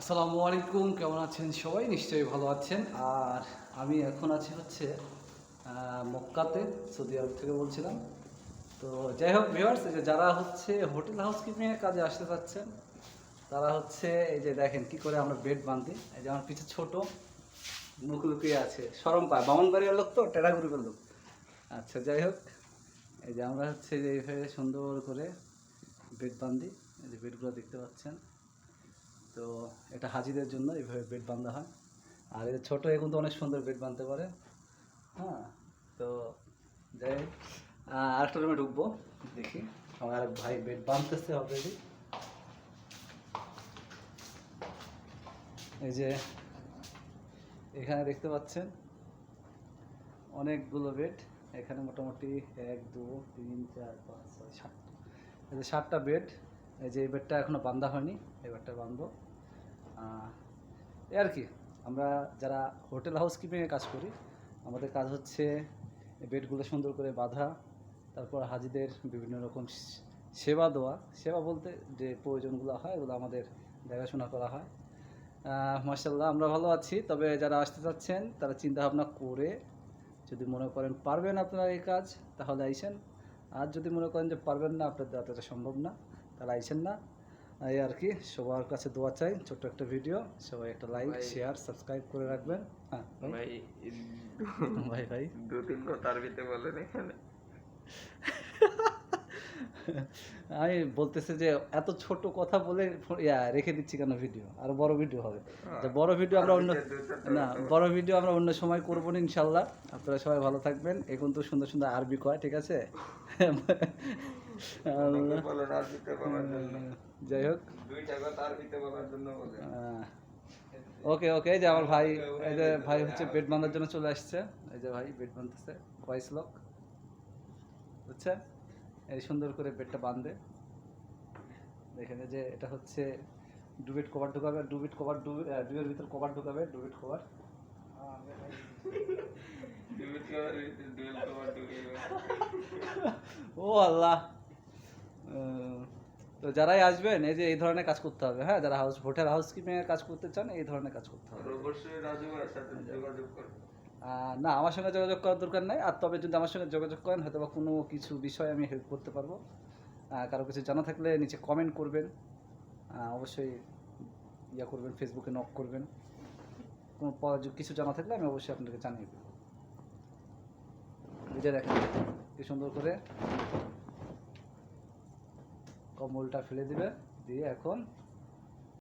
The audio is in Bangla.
আসসালামু আলাইকুম, কেমন আছেন সবাই? নিশ্চয়ই ভালো আছেন। আর আমি এখন আছি হচ্ছে মক্কাতে, সৌদি আরব থেকে বলছিলাম। তো যাই হোক ভিউয়ার্স যারা হচ্ছে হোটেল হাউস হাউসকিপিংয়ের কাজে আসতে চাচ্ছেন, তারা হচ্ছে এই যে দেখেন কি করে আমরা বেড বাঁধি। এই যে আমার পিছনে ছোটো মুখ লুকিয়ে আছে সরম পায় বামনবাড়ির লোক তো টেরাগুড়ির লোক। আচ্ছা যাই হোক, এই যে আমরা হচ্ছে যে এইভাবে সুন্দর করে বেড বাঁধি। এই যে বেডগুলো দেখতে পাচ্ছেন। তো এটা হাজিদের জন্য এইভাবে বেড বাঁধা হয়। আর এই ছোটো এ কিন্তু অনেক সুন্দর বেড বাঁধতে পারে। হ্যাঁ তো যাই আরেকটা রুমে ঢুকবো, দেখি। আমার আরেক ভাই বেড বাঁধতেছে অলরেডি এই যে এখানে দেখতে পাচ্ছেন অনেকগুলো বেড। এখানে মোটামুটি এক, দু, তিন, চার, পাঁচ, ছয় সাত সাতটা বেড। এই যে এই বেডটা এখনও বান্ধা হয়নি, এই বেডটা বাঁধবো এই আর কি, আমরা যারা হোটেল হাউসকিপিংয়ে কাজ করি, আমাদের কাজ হচ্ছে বেডগুলো সুন্দর করে বাঁধা, তারপর হাজিদের বিভিন্ন রকম সেবা দেওয়া। সেবা বলতে যে প্রয়োজনগুলো হয় এগুলো আমাদের দেখাশোনা করা হয়। মার্শাল্লাহ আমরা ভালো আছি। তবে যারা আসতে চাচ্ছেন, তারা চিন্তা ভাবনা করে যদি মনে করেন পারবেন আপনারা এই কাজ, তাহলে আইসেন। আর যদি মনে করেন যে পারবেন না আপনার দ্বারা এটা সম্ভব না। আইসেন না। এই আর কি সবার কাছে দোয়া চাই ছোট্ট একটা ভিডিও। সবাই একটা লাইক শেয়ার সাবস্ক্রাইব করে রাখবেন। হ্যাঁ ভাই। ভাই ভাই দু তিন কথা আরবিতে বলেন এখানে। আমি বলতেছে যে এত ছোট কথা বলে ইয়া রেখে দিচ্ছি কেন ভিডিও আর বড় ভিডিও হবে। বড় ভিডিও আমরা অন্য না বড় ভিডিও আমরা অন্য সময় করব না ইনশাল্লাহ। আপনারা সবাই ভালো থাকবেন। এখন তো সুন্দর সুন্দর আরবি কয় ঠিক আছে? যাই হোক। ওকে ওকে এই যে আমার ভাই এই যে ভাই হচ্ছে বেড বাঁধার জন্য চলে আসছে। এই যে ভাই বেড বাঁধতেছে ভয়েস লক বুঝছেন? এই সুন্দর করে বেডটা বাঁধবে দেখেন এই যে এটা হচ্ছে ডুবেট কভার ঢুকাবে ডুবেট কভার ডুবের ভিতর কভার ঢুকাবে ডুবেট কভার। ও আল্লাহ। তো যারাই আসবেন এই যে এই ধরনের কাজ করতে হবে হ্যাঁ? যারা হাউস হোটেল হাউসকিপিং এর কাজ করতে চান এই ধরনের কাজ করতে হবে। অবশ্যই রাজু সাথে যোগাযোগ করবেন। আহ, না, আমার সঙ্গে যোগাযোগ করার দরকার নাই। আর তবে যদি আমার সঙ্গে যোগাযোগ করেন, হয়তো বা কোনো কিছু বিষয়ে আমি হেল্প করতে পারব। কারও কিছু জানা থাকলে নিচে কমেন্ট করবেন। অবশ্যই ইয়া করবেন ফেসবুকে নক করবেন। কোনো কিছু জানা থাকলে আমি অবশ্যই আপনাকে জানিয়ে দেবো। বুঝে দেখেন, কি সুন্দর করে কম্বলটা ফেলে দিবে। দিয়ে এখন